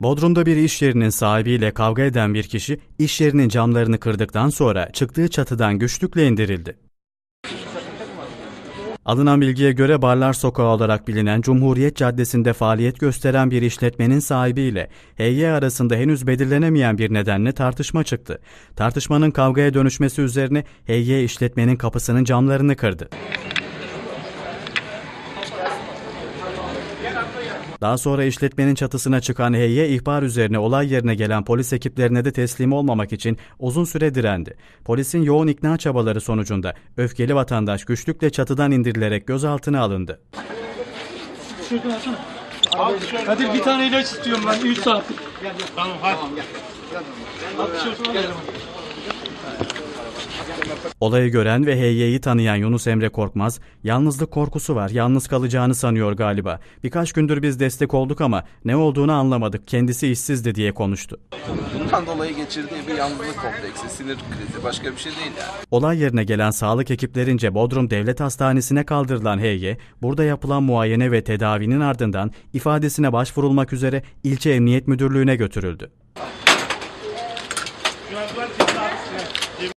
Bodrum'da bir iş yerinin sahibiyle kavga eden bir kişi iş yerinin camlarını kırdıktan sonra çıktığı çatıdan güçlükle indirildi. Alınan bilgiye göre Barlar Sokağı olarak bilinen Cumhuriyet Caddesi'nde faaliyet gösteren bir işletmenin sahibiyle HY arasında henüz belirlenemeyen bir nedenle tartışma çıktı. Tartışmanın kavgaya dönüşmesi üzerine HY işletmenin kapısının camlarını kırdı. Daha sonra işletmenin çatısına çıkan HY ihbar üzerine olay yerine gelen polis ekiplerine de teslim olmamak için uzun süre direndi. Polisin yoğun ikna çabaları sonucunda öfkeli vatandaş güçlükle çatıdan indirilerek gözaltına alındı. Şuradan alsana. Kadir bir tane ilaç istiyorum ben 3 saatlik. Tamam hadi. At tişörtünü al o zaman. Olayı gören ve HY'yi tanıyan Yunus Emre Korkmaz, yalnızlık korkusu var, yalnız kalacağını sanıyor galiba. Birkaç gündür biz destek olduk ama ne olduğunu anlamadık, kendisi işsizdi diye konuştu. Bundan dolayı geçirdiği bir yalnızlık kompleksi, sinir krizi başka bir şey değil yani. Olay yerine gelen sağlık ekiplerince Bodrum Devlet Hastanesi'ne kaldırılan HY, burada yapılan muayene ve tedavinin ardından ifadesine başvurulmak üzere ilçe emniyet müdürlüğüne götürüldü.